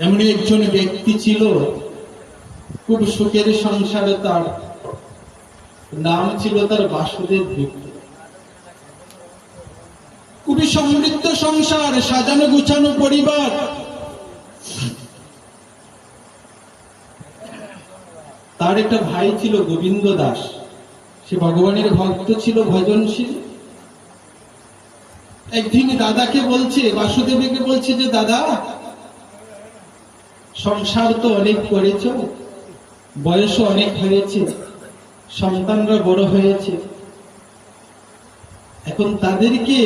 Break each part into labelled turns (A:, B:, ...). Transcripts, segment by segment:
A: এমন একজন ব্যক্তি ছিল। খুব সুখের সংসারে তার নাম ছিল তার বাসুদেব খুবই সমৃদ্ধ সংসার, সাজানো গুছানো পরিবার। তার একটা ভাই ছিল গোবিন্দ দাস। সে ভগবানের ভক্ত ছিল, ভজনশীল। একদিন দাদাকে বলছে, বাসুদেবীকে বলছে যে, দাদা সংসার তো অনেক করেছ, বয়সও অনেক হয়েছে, সন্তানরা বড় হয়েছে। এখন তাদেরকে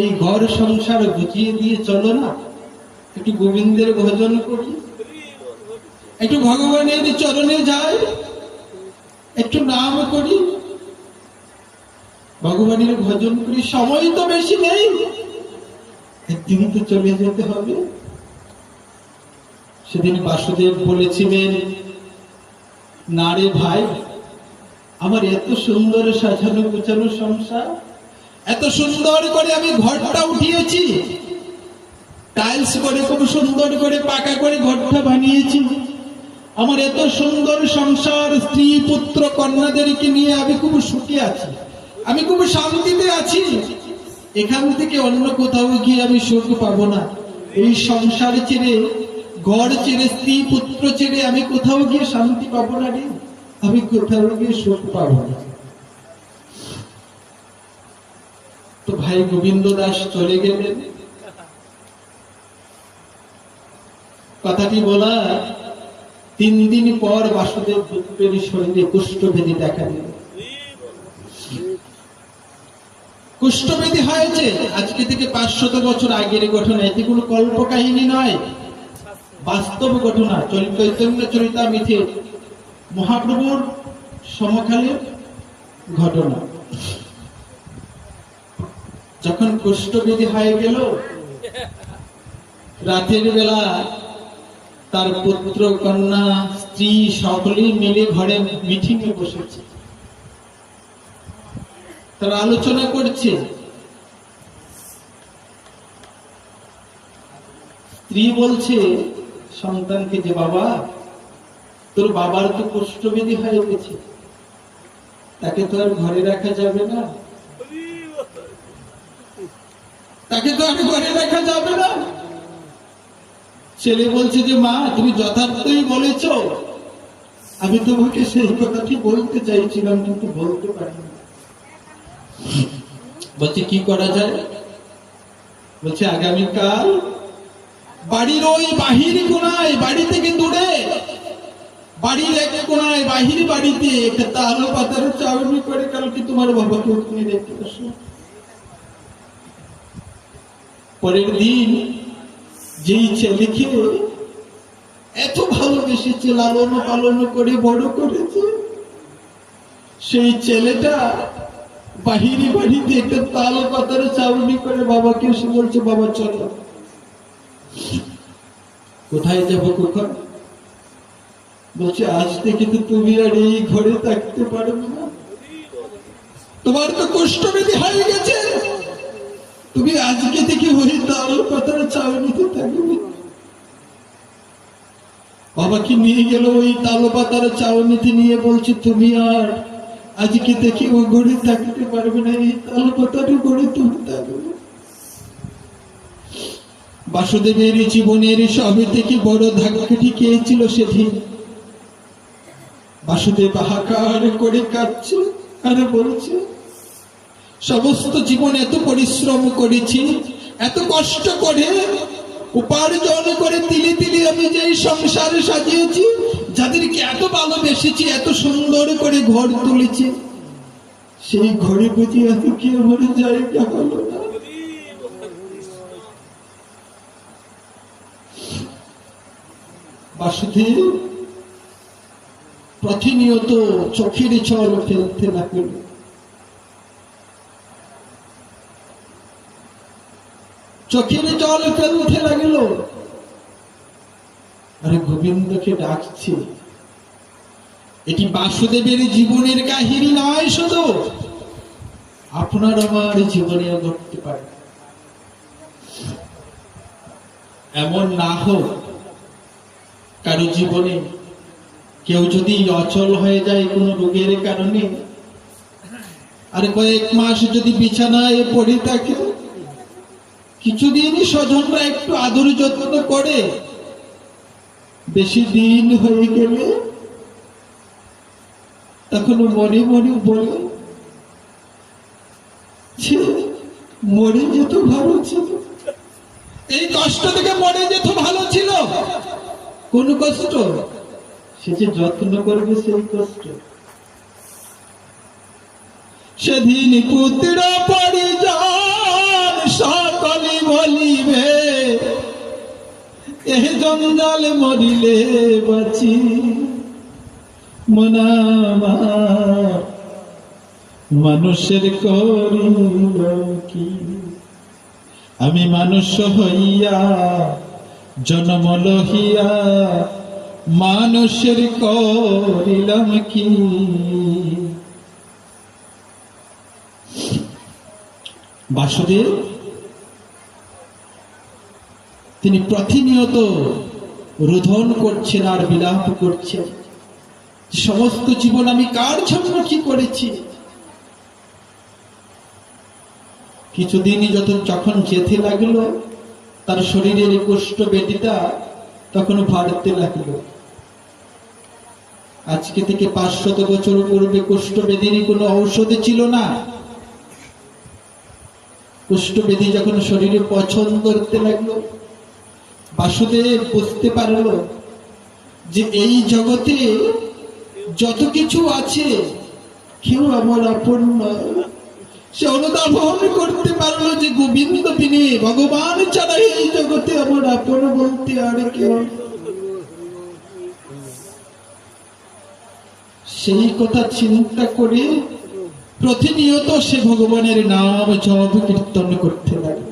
A: এই ঘর সংসার বুঝিয়ে দিয়ে চলো না? একটু গোবিন্দের ভজন করি। একটু ভগবানের চরণে যাই, একটু নাম করি। ভগবানের ভজন করি, সময় তো বেশি নেই। একদিন তো চলে যেতে হবে। সেদিন বাসুদেব বলেছিলেন, না রে ভাই, আমার এত সুন্দর সাজানো গোছানো সংসার, এত সুন্দর করে আমি ঘরটা উঠিয়েছি, টাইলস করে খুব সুন্দর করে পাকা করে ঘরটা বানিয়েছি, আমার এত সুন্দর সংসার, স্ত্রী, পুত্র, কন্যাদেরকে নিয়ে আমি খুব সুখী আছি, আমি খুব শান্তিতে আছি, এখান থেকে অন্য কোথাও গিয়ে আমি সুখ পাবো না। এই সংসার ছেড়ে ঘর ছেড়ে স্ত্রী পুত্র ছেড়ে আমি কোথাও গিয়ে শান্তি পাবো না রে? আমি কোথাও গিয়ে সুখ পাবো না। তো ভাই গোবিন্দ দাস চলে গেলেন। কথাটি বলা, তিন দিন পর বাসুদেব পুত্রের শরীরে কুষ্ঠভেদি দেখা দিল কুষ্ঠবেদী হয়েছে, আজকে থেকে পাঁচশত বছর আগের ঘটনা, এটি কোনো কল্প কাহিনী নয়। বাস্তব ঘটনা চৈতন্য চরিতা মিথে মহাপ্রভুর সমকালীন ঘটনা। যখন কুষ্ঠবেদী হয়ে গেল, রাতের বেলা তার পুত্র, কন্যা, স্ত্রী সকলেই মিলে ঘরে মিটিং এ বসেছে। তারা আলোচনা করছে। স্ত্রী বলছে সন্তানকে যে, বাবা, তোর বাবার তো কুষ্ঠবেদী হয়ে গেছে। তাকে তো আর ঘরে রাখা যাবে না। তাকে তো আর ঘরে রাখা যাবে না। ছেলে বলছে যে, মা, তুমি যথার্থই বলেছ। আমি তোমাকে সেই কথাটি বলতে চাইছিলাম, কিন্তু বলতে পারিনি। বলছে, কি করা যায়? বলছে, আগামীকাল বাড়ির ওই বাহির কোনায় বাড়ি থেকে দূরে বাড়ির এক কোনায়, বাহির বাড়িতে। একটা তালো পাতার চাউনি করে কালকে তোমার বাবাকে ওখানে রেখে পরের দিন যেই ছেলেকে এত ভালোবেসেছে, লালন পালন করে, বড় করেছে, সেই ছেলেটা বাহিরি বাড়িতে একটা তাল পাতার চাউনি করে বাবাকে এসে বলছে, বাবা, চলো। কোথায় যাব কোথায়? বলছে, আজ থেকে তো তুমি আর এই ঘরে থাকতে পারবে না। তোমার তো কষ্টবেদী হয়ে গেছে। তুমি আজকে থেকে ওই তাল পাতার চাউনিতে থাকবে। বাবাকে নিয়ে গেল ওই তাল পাতার চাউনিতে নিয়ে বলছে, তুমি আর আজকে থেকে ও ঘরে থাকতে পারবে না, এই তাল পাতার ঘরে তুমি থাকবে। বাসুদেবের জীবনের সবে থেকে বড় ধাক্কাটি খেয়েছিল সেদিন? বাসুদেব হাহাকার করে কাঁদছে আর বলছে, সমস্ত জীবন এত পরিশ্রম করেছি, এত কষ্ট করে উপার্জন করে তিলে তিলে আমি যে সংসার সাজিয়েছি, যাদেরকে এত ভালোবেসেছি, এত সুন্দর করে ঘর তুলেছি, সেই ঘরে বুঝি এত কি আমার জায়গা হলো? বাসুদেব প্রতিনিয়ত চোখের চল ফেলতে লাগল চোখের জল ফেলতে লাগল। আরে গোবিন্দকে ডাকছে। এটি বাসুদেবের জীবনের কাহিনী নয় শুধু। আপনার আমার জীবনে ঘটতে পারে। এমন না হোক কারও জীবনে কেউ যদি অচল হয়ে যায় কোনো রোগের কারণে, আর কয়েক মাস যদি বিছানায় পড়ে থাকে কিছুদিন স্বজনরা একটু আদর যত্ন করে। বেশি দিন হয়ে গেলে তখন মনে মনে বলে মরে যেত ভালো ছিল। এই কষ্ট থেকে মরে যেত ভালো ছিল। কোন কষ্ট? সে যে যত্ন করবে সেই কষ্ট। সেদিন পুত্র পরিজন সকলে বলিবে, এ জঞ্জাল মরিলে বাঁচি। মনামা মানুষের করিল কি? আমি মানুষ হইয়া জন্ম লহিয়া মানুষের করিলাম কি? বাসুদেব, তিনি প্রতিনিয়ত রোধন করছেন আর বিলাপ করছেন। সমস্ত জীবন আমি কার জন্য কি করেছি? কিছুদিনই যত যখন যেতে লাগল তার শরীরের কুষ্ঠ বেদিটা তখন বাড়তে লাগল আজকে থেকে পাঁচশত বছর পূর্বে কুষ্ঠ বেদিনী কোনো ঔষধ ছিল না কুষ্ঠবেদী যখন শরীরে পছন্দ করতে লাগল, বাসুদেব বুঝতে পারল যে এই জগতে যত কিছু আছে, কেউ আমার আপন নয়। করতে পারল যে গোবিন্দ বিনে ভগবান ছাড়া এই জগতে আমার আপন বলতে আর কেউ সেই কথা চিন্তা করে প্রতিনিয়ত সে ভগবানের নাম জপ কীর্তন করতে লাগল।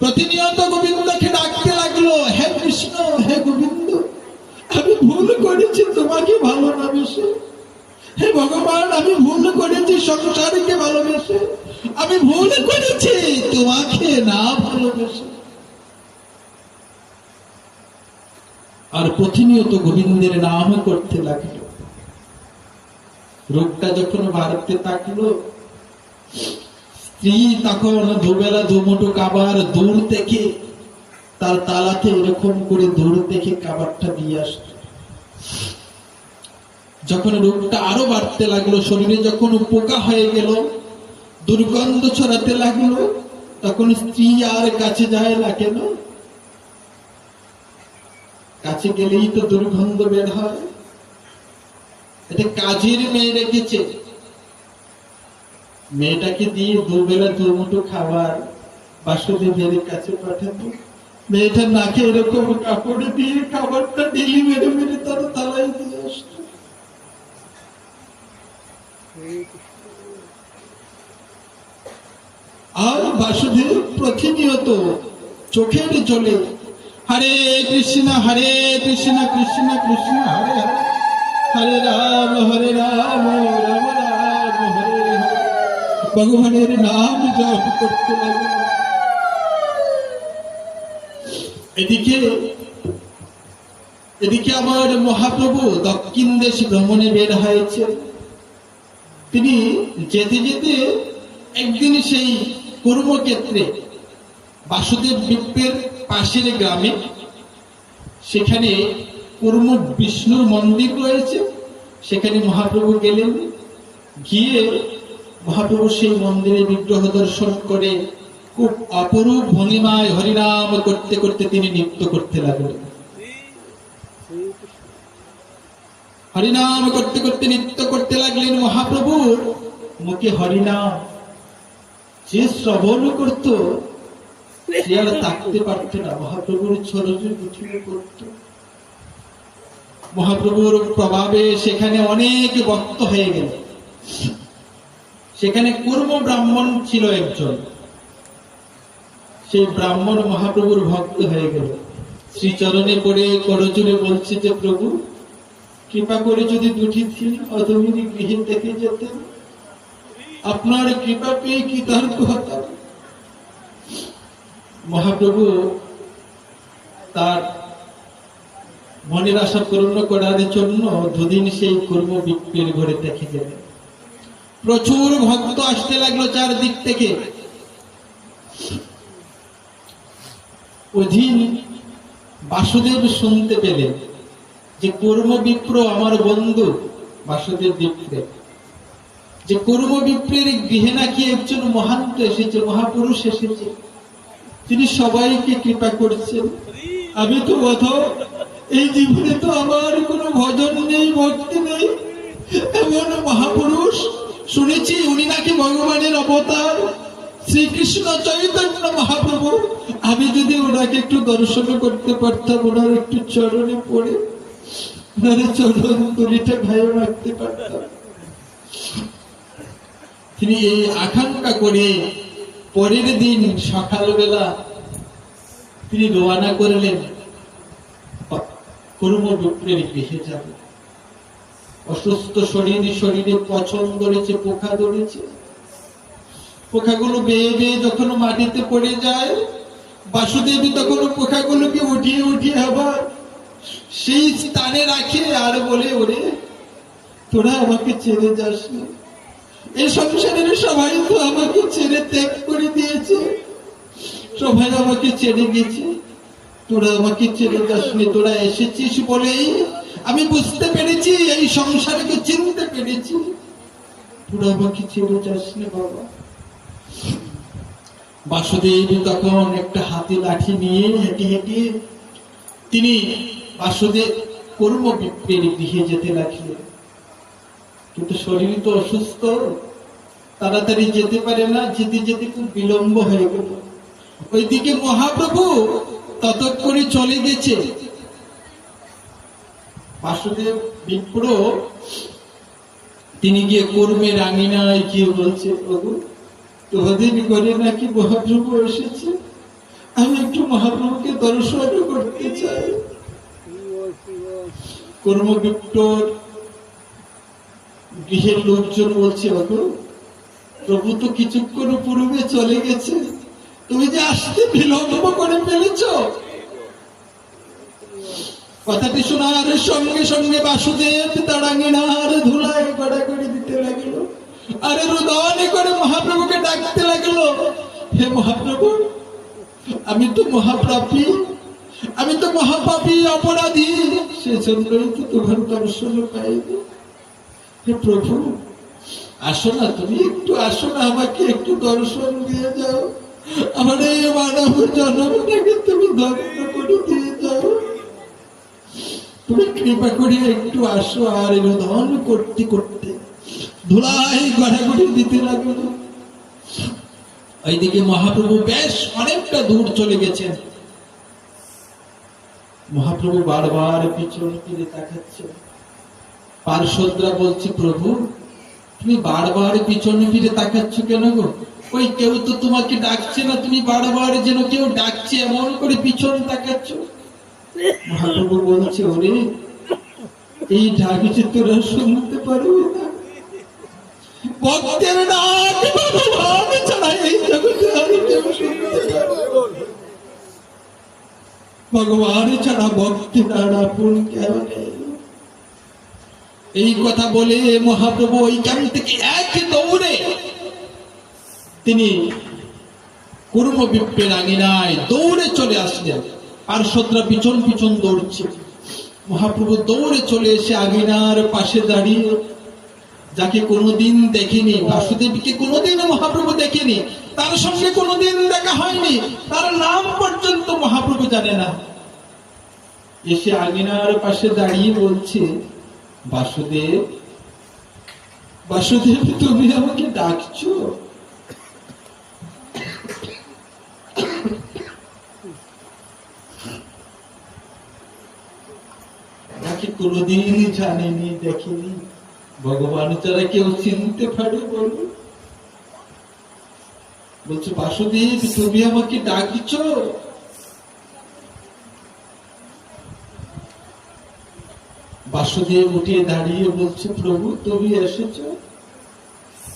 A: প্রতিনিয়ত গোবিন্দকে ডাকতে লাগল, হে কৃষ্ণ, হে গোবিন্দ, আমি ভুল করেছি, তোমাকে ভালো না বেশি হে ভগবান, আমি ভুল করেছি, সংসারকে ভালোবেসে। আমি ভুল করেছি, তোমাকে না ভালোবেসে। আর প্রতিনিয়ত গোবিন্দের নাম করতে লাগল। রোগটা যখন বাড়তে থাকল, স্ত্রী তখন দুবেলা দুমুঠো কাবার দূর থেকে তার তালাতে এরকম করে দূর থেকে কাবারটা দিয়ে আসতো যখন রোগটা আরও বাড়তে লাগল, শরীরে যখন পোকা হয়ে গেল, দুর্গন্ধ ছড়াতে লাগল, তখন স্ত্রী আর কাছে যায় না। কেন কাছে গেলেই তো দুর্গন্ধ বের হয়। এটা কাজের মেয়ে রেখেছে। মেয়েটাকে দিয়ে দুবেলা দুমুঠো খাবার বাসুদেবের কাছে পাঠাবো। মেয়েটা নাকে এরকম কাপড় দিয়ে খাবারটা ডেলি মেরে মেরে তার তালাই দিয়ে আসতো আর বাসুদেব প্রতিনিয়ত চোখের জলে হরে কৃষ্ণ হরে কৃষ্ণ কৃষ্ণ কৃষ্ণ, হরে হরে। রাম হরে রাম রাম রাম, হরে হরে। ভগবানের নাম জপ করতে লাগল। এদিকে এদিকে আমার মহাপ্রভু দক্ষিণ দেশ ভ্রমণে বের হয়েছে তিনি যেতে যেতে একদিন সেই কর্মক্ষেত্রে বাসুদেব বিপ্রের পাশের গ্রামে সেখানে কর্ম বিষ্ণুর মন্দির রয়েছে। সেখানে মহাপ্রভু গেলেন। গিয়ে মহাপ্রভু সেই মন্দিরে বিগ্রহ দর্শন করে খুব অপরূপ ভঙ্গিমায় হরিনাম করতে করতে তিনি নৃত্য করতে লাগলেন। হরিনাম করতে করতে নৃত্য করতে লাগলেন মহাপ্রভুর মুখে হরিনাম। যে শ্রবণ করত, সে আর তাকতে পারত না। মহাপ্রভুর করত। মহাপ্রভুর প্রভাবে সেখানে অনেক ভক্ত হয়ে গেল। সেখানে কুর্ম ব্রাহ্মণ ছিল একজন। সেই ব্রাহ্মণ মহাপ্রভুর ভক্ত হয়ে গেল। শ্রীচরণে পড়ে করজুড়ে বলছে যে, প্রভু কৃপা করে যদি দুটি দিন অধমিনী গৃহে থেকে যেতেন আপনার কৃপা পেয়ে কি তার হতাম মহাপ্রভু তার মনের আশা পূর্ণ করার জন্য দুদিন সেই কর্ম বিপ্রের ঘরে দেখে গেলেন। প্রচুর ভক্ত আসতে লাগল চারদিক থেকে। ওদিন বাসুদেব শুনতে পেলেন। যে কর্ম বিপ্র আমার বন্ধু বাসুদেব বিপ্রে যে কর্ম বিপ্রের গৃহে নাকি একজন মহান্ত এসেছে, মহাপুরুষ এসেছে। তিনি সবাইকে কৃপা করছেন। আমি তো বধ, এই জীবনে তো আমার কোনো ভজন নেই, ভক্তি নেই। এমন মহাপুরুষ শুনেছি, উনি নাকি ভগবানের অবতার। শ্রীকৃষ্ণ চৈতন্য মহাপ্রভু। আমি যদি ওনাকে একটু দর্শন করতে পারতাম, ওনার একটু চরণে পড়ে। তিনি এই আকাঙ্ক্ষা করে পরের দিন সকালবেলা তিনি রওনা করলেন গৃহে যাবে। অসুস্থ শরীর, শরীরে পছন্দ ধরেছে, পোকা ধরেছে। পোকাগুলো বেয়ে বেয়ে যখন মাটিতে পড়ে যায়, বাসুদেবী তখন পোকাগুলোকে উঠিয়ে উঠিয়ে আবার সেই স্থানে রাখে আর বলে, ওরে, তোরা আমাকে ছেড়ে যাস না। এই সংসারের সবাই তো আমাকে ছেড়ে ত্যাগ করে দিয়েছে। সবাই আমাকে ছেড়ে গেছে। তোরা আমাকে ছেড়ে যাসনি তোরা এসেছিস বলেই আমি বুঝতে পেরেছি, এই সংসারকে চিনতে পেরেছি। তোরা আমাকে ছেড়ে যাসনি বাবা। বাসুদেব তখন একটা হাতে লাঠি নিয়ে হেঁটে হেঁটে তিনি বাসুদেব কর্ম বিপ্রের গৃহে যেতে লাগলেন কিন্তু শরীর তো অসুস্থ, তাড়াতাড়ি যেতে পারে না, যেতে যেতে খুব বিলম্ব হয়ে গেল। ওইদিকে মহাপ্রভু ততক্ষণে চলে গেছে। বাসুদেব বিপ্র, তিনি গিয়ে কর্মের আঙিনায় গিয়ে বলছে, প্রভু তোদিন করে নাকি মহাপ্রভু এসেছে? আমি একটু মহাপ্রভুকে দর্শন করতে চাই। কর্মবিপ্রর গৃহের লোকজন বলছে, বাবু, প্রভু তো কিছুক্ষণ পূর্বে চলে গেছে। তুমি যে আসতে বিলম্ব করে ফেলেছ। কথাটি শোনার সঙ্গে সঙ্গে বাসুদেব তাড়াঙ্গিনার ধুলায় গড়াগড়ি দিতে লাগল। আরে রুদনে করে মহাপ্রভুকে ডাকতে লাগল, হে মহাপ্রভু, আমি তো মহাপ্রাপী আমি তো মহাপাপী, অপরাধী। সেজন্যই তো তোমার দর্শন পাইনি। হে প্রভু, আসো না তুমি, একটু আসো না আমাকে, একটু দর্শন দিয়ে যাও। আমার এই মানব জন্মটাকে তুমি ধন্য করে দিয়ে যাও? তুমি কৃপা করে একটু আসো আর রোধন করতে করতে। ধুলাই গড়াগড়ি দিতে লাগল। ওইদিকে মহাপ্রভু বেশ অনেকটা দূর চলে গেছেন। মহাপ্রভু বারবার পিছন ফিরে তাকাচ্ছে পার্শ্বদরা বলছে, প্রভু, তুমি বারবার পিছনে ফিরে তাকাচ্ছ কেন গো? ওই কেউ তো তোমাকে ডাকছে না, তুমি বারবার যেন কেউ ডাকছে, এমন করে পিছন তাকাচ্ছ। মহাপ্রভু বলছে, ওরে, এই ডাক যে তোরা শুনতে পারবে না। ভক্তের ডাক ভগবান ছাড়া এই জগতে আর কেউ শুনতে পারবে। ভগবান ছাড়া ভক্তি আর আপন কেউ এই কথা বলে মহাপ্রভু ওইখান থেকে এক দৌড়ে তিনি কুর্ম বিপ্রের আঙিনায় দৌড়ে চলে আসলেন পার্শ্বদরা পিছন পিছন দৌড়ছে। মহাপ্রভু দৌড়ে চলে এসে আঙিনার পাশে দাঁড়িয়ে যাকে কোনোদিন দেখেনি, বাসুদেবীকে কোনোদিন মহাপ্রভু দেখেনি তার সঙ্গে কোনোদিন দেখা হয়নি। তার নাম পর্যন্ত মহাপ্রভু জানে না। এসে আঙিনার পাশে দাঁড়িয়ে বলছে, বাসুদেব বাসুদেব, তুমি আমাকে ডাকছো? নাকি কোনোদিন জানেনি, দেখেনি? ভগবান ছাড়া কেউ চিনতে পারে বলো বলছে, বাসুদেব, তুমি আমাকে ডাকছো? বাসুদেব উঠে দাঁড়িয়ে বলছে, প্রভু, তুমি এসেছ?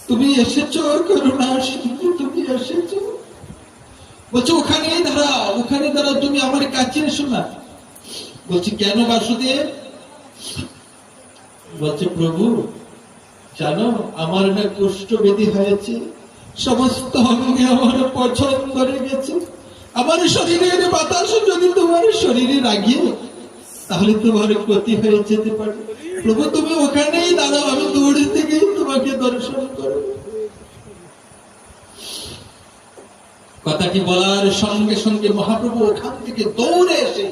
A: তুমি এসেছ? করুণা সিন্ধু, তুমি এসেছ? বলছে, ওখানে দাঁড়াও ওখানে দাঁড়াও, তুমি আমার কাছে এসো না। বলছি, কেন বাসুদেব? বলছে, প্রভু, জানো, আমার না কুষ্ঠ বেদি হয়েছে। সমস্ত অঙ্গে আমার পছন্দ করে গেছে আমার শরীরের বাতাস যদি তোমার শরীরে লাগিয়ে তাহলে তোমার ক্ষতি হয়ে যেতে পারে। প্রভু, তুমি ওখানেই দাঁড়াও, আমি দৌড়ে থেকে তোমাকে দর্শন করো কথাটি বলার সঙ্গে সঙ্গে মহাপ্রভু ওখান থেকে দৌড়ে এসে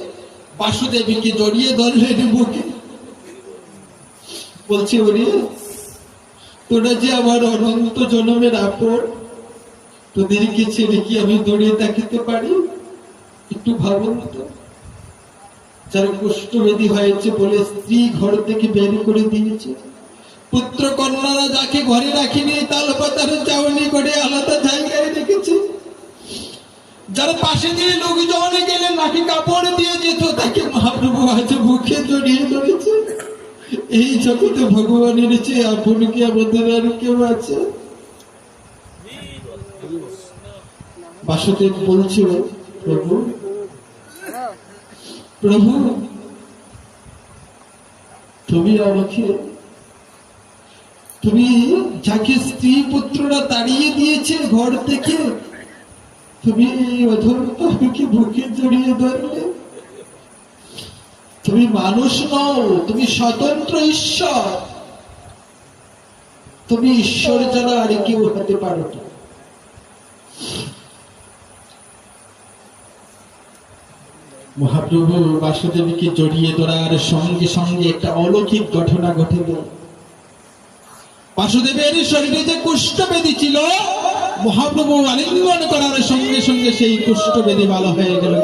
A: বাসুদেবীকে জড়িয়ে ধরলেন বুকে। বলছে, ওরে, তোরা যে আমার অনন্ত জনমের আপন তোদেরকে ছেড়ে কি আমি দৌড়িয়ে দেখাতে পারি? একটু ভাবুন তো। যার কুষ্ঠবেদী হয়েছে বলে স্ত্রী ঘর থেকে বের করে দিয়েছে। পুত্র কন্যারা যাকে ঘরে রাখিনি তাল পাতার চাউনি করে আলাদা জায়গায় রেখেছে। যার পাশে দিয়ে লোকজন গেলে নাকি কাপড় দিয়ে যেত, তাকে মহাপ্রভু আজ মুখে জড়িয়ে ধরেছে। এই জগতে ভগবানের চেয়ে আপন কি আমাদের আর কেউ আছে? বাসুদেব বলছিল, প্রভু প্রভু, তুমি আমাকে, তুমি যাকে স্ত্রী পুত্ররা তাড়িয়ে দিয়েছে ঘর থেকে, তুমি অধর্মকে বুকে জড়িয়ে ধরলে। তুমি মানুষ নও, তুমি স্বতন্ত্র ঈশ্বর। তুমি ঈশ্বর ছাড়া আর কেউ হতে পারো না। মহাপ্রভু বাসুদেবীকে জড়িয়ে ধরার সঙ্গে সঙ্গে একটা অলৌকিক ঘটনা ঘটে গেল বাসুদেবের শরীরে যে কুষ্ঠবেদী ছিল, মহাপ্রভু আলিঙ্গন করার সঙ্গে সঙ্গে সেই কুষ্ঠবেদী ভালো হয়ে গেল।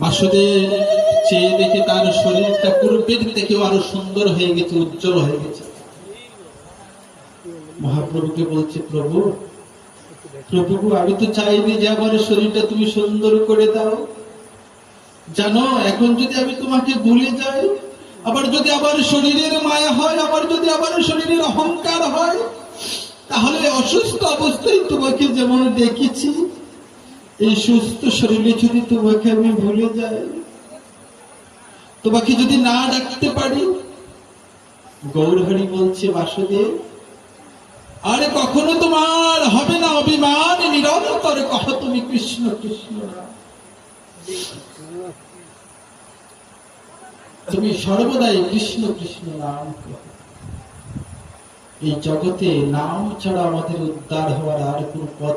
A: বাসুদেব চেয়ে দেখে তার পূর্বের থেকেও আরও সুন্দর হয়ে গেছে, উজ্জ্বল হয়ে গেছে। মহাপ্রভুকে বলছে, প্রভু প্রভু, আমি তো চাইনি যে আমার শরীরটা তুমি সুন্দর করে দাও। জানো, এখন যদি আমি তোমাকে ভুলে যাই, আবার যদি আমার শরীরের মায়া হয়, আবার যদি আমার শরীরের অহংকার হয়, তাহলে অসুস্থ অবস্থায় তোমাকে যেমন দেখেছি, এই সুস্থ শরীরে যদি তোমাকে আমি ভুলে যাই তোমাকে যদি না ডাকতে পারি? গৌরহরি বলছে, বাসুদেব, আরে কখনো তোমার হবে না অভিমান? নিরন্তর কহ তুমি কৃষ্ণ কৃষ্ণ তুমি সর্বদাই কৃষ্ণ কৃষ্ণ নাম এই জগতে নাম ছাড়া আমাদের উদ্ধার হওয়ার আর কোন পথ